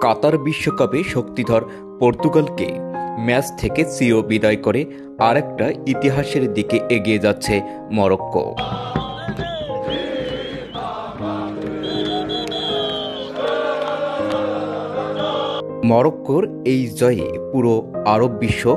কাতার বিশ্বকাপে শক্তিধর পর্তুগালকে ম্যাচ থেকে সিও বিদায় করে আরেকটা ইতিহাসের দিকে এগিয়ে যাচ্ছে মরক্কো। মরক্কোর এই জয়ে পুরো আরব বিশ্ব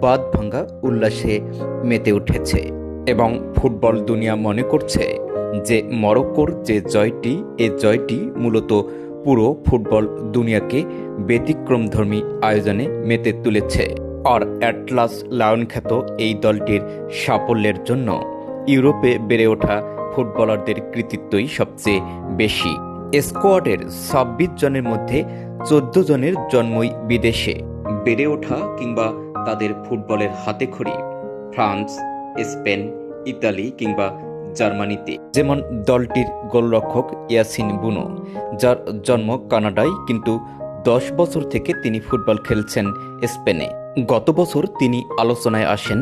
বাদ ভাঙ্গা উল্লাসে মেতে উঠেছে এবং ফুটবল দুনিয়া মনে করছে যে মরক্কোর যে জয়টি, এ জয়টি মূলত পুরো ফুটবল দুনিয়াকে ব্যতিক্রমধর্মী আয়োজনে মেতে তুলেছে। আর অ্যাটলাস লায়ন খ্যাত এই দলটির সাফল্যের জন্য ইউরোপে বেড়ে ওঠা ফুটবলারদের কৃতিত্বই সবচেয়ে বেশি। স্কোয়াডের ছাব্বিশ জনের মধ্যে চোদ্দ জনের জন্মই বিদেশে। বেড়ে ওঠা কিংবা তাদের ফুটবলের হাতেখড়ি, ফ্রান্স, স্পেন, ইতালি কিংবা জার্মানিতে, যেমন দলটির গোলরক্ষক ইয়াসিন বুনো, যার জন্ম কানাডায়, কিন্তু দশ বছর থেকে তিনি ফুটবল খেলছেন স্পেনে। গত বছর তিনি আলোচনায় আসেন,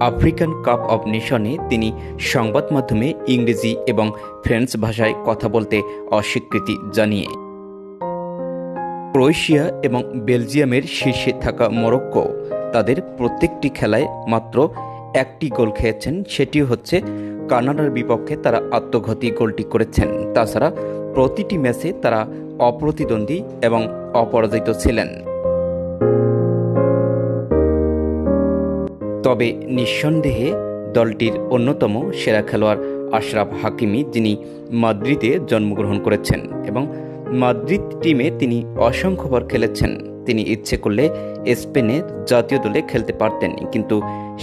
আফ্রিকান কাপ অব নেশনে তিনি সংবাদ মাধ্যমে ইংরেজি এবং ফ্রেঞ্চ ভাষায় কথা বলতে অস্বীকৃতি জানিয়ে। ক্রোয়েশিয়া এবং বেলজিয়ামের শীর্ষে থাকা মরক্কো তাদের প্রত্যেকটি খেলায় মাত্র একটি গোল খেয়েছেন সেটি হচ্ছে কানাডার বিপক্ষে তারা আত্মঘাতী গোলটি করেছেন। তাছাড়া প্রতিটি ম্যাচে তারা অপ্রতিদ্বন্দ্বী এবং অপরাজিত ছিলেন। তবে নিঃসন্দেহে দলটির অন্যতম সেরা খেলোয়াড় আশরাফ হাকিমি যিনি মাদ্রিদে জন্মগ্রহণ করেছেন এবং মাদ্রিদ টিমে তিনি অসংখ্যবার খেলেছেন। তিনি ইচ্ছে করলে স্পেনে জাতীয় দলে খেলতে পারতেন, কিন্তু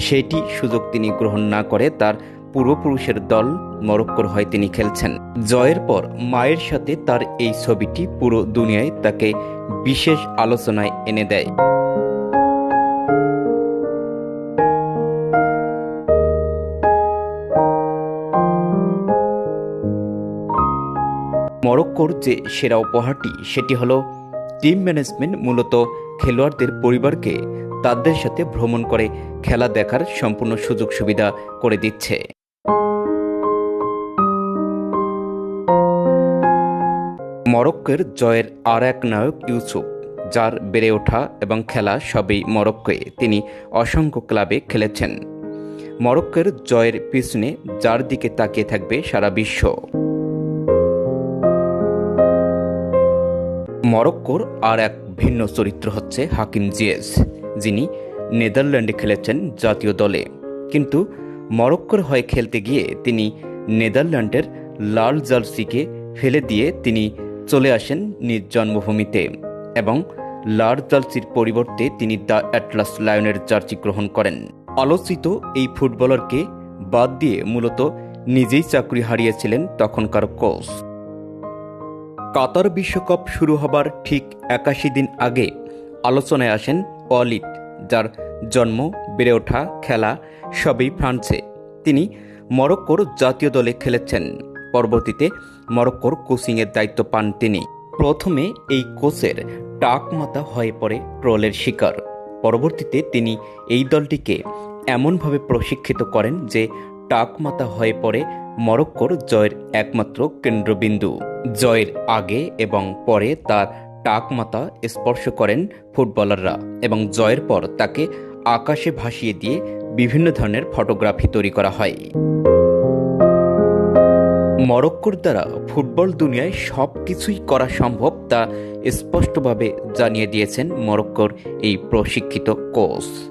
সেটি সুযোগ তিনি গ্রহণ না করে তার পূর্বপুরুষের দল মরক্কোর হয়ে তিনি খেলছেন। জয়ের পর মায়ের সাথে তার এই ছবিটি পুরো দুনিয়ায় তাকে বিশেষ আলোচনায় এনে দেয়। মরক্কোর যে সেরা উপহারটি, সেটি হলো টিম ম্যানেজমেন্ট মূলত খেলোয়াড়দের পরিবারকে তাদের সাথে ভ্রমণ করে খেলা দেখার সম্পূর্ণ সুযোগ সুবিধা করে দিচ্ছে। মরক্কোর জয়ের আর এক নায়ক ইউসুফ, যার বেড়ে ওঠা এবং খেলা সবই মরক্কোয়ে তিনি অসংখ্য ক্লাবে খেলেছেন। মরক্কোর জয়ের পিছনে যার দিকে তাকিয়ে থাকবে সারা বিশ্ব। মরক্কোর আর এক ভিন্ন চরিত্র হচ্ছে হাকিম জিয়েস, যিনি নেদারল্যান্ডে খেলেছেন জাতীয় দলে। কিন্তু মরক্কোর হয়ে খেলতে গিয়ে তিনি নেদারল্যান্ডের লাল জার্সিকে ফেলে দিয়ে তিনি চলে আসেন নিজ জন্মভূমিতে এবং লাল জার্সির পরিবর্তে তিনি দ্য অ্যাটলাস লায়নের জার্সি গ্রহণ করেন। আলোচিত এই ফুটবলারকে বাদ দিয়ে মূলত নিজেই চাকরি হারিয়েছিলেন তখনকার কোচ। কাতার বিশ্বকাপ শুরু হবার ঠিক একাশি দিন আগে আলোচনায় আসেন অলিট যার জন্ম বেড়ে ওঠা খেলা সবই ফ্রান্সে। তিনি মরক্কোর জাতীয় দলে খেলেছেন। পরবর্তীতে মরক্কোর কোচিংয়ের দায়িত্ব পান তিনি। প্রথমে এই কোচের টাক মাথা হয়ে পড়ে ট্রলের শিকার। পরবর্তীতে তিনি এই দলটিকে এমনভাবে প্রশিক্ষিত করেন যে টাকমাতা হয়ে পড়ে মরক্কোর জয়ের একমাত্র কেন্দ্রবিন্দু। জয়ের আগে এবং পরে তার টাকমাতা স্পর্শ করেন ফুটবলাররা এবং জয়ের পর তাকে আকাশে ভাসিয়ে দিয়ে বিভিন্ন ধরনের ফটোগ্রাফি তৈরি করা হয়। মরক্কোর দ্বারা ফুটবল দুনিয়ায় সব কিছুই করা সম্ভব তা স্পষ্টভাবে জানিয়ে দিয়েছেন মরক্কোর এই প্রশিক্ষিত কোচ।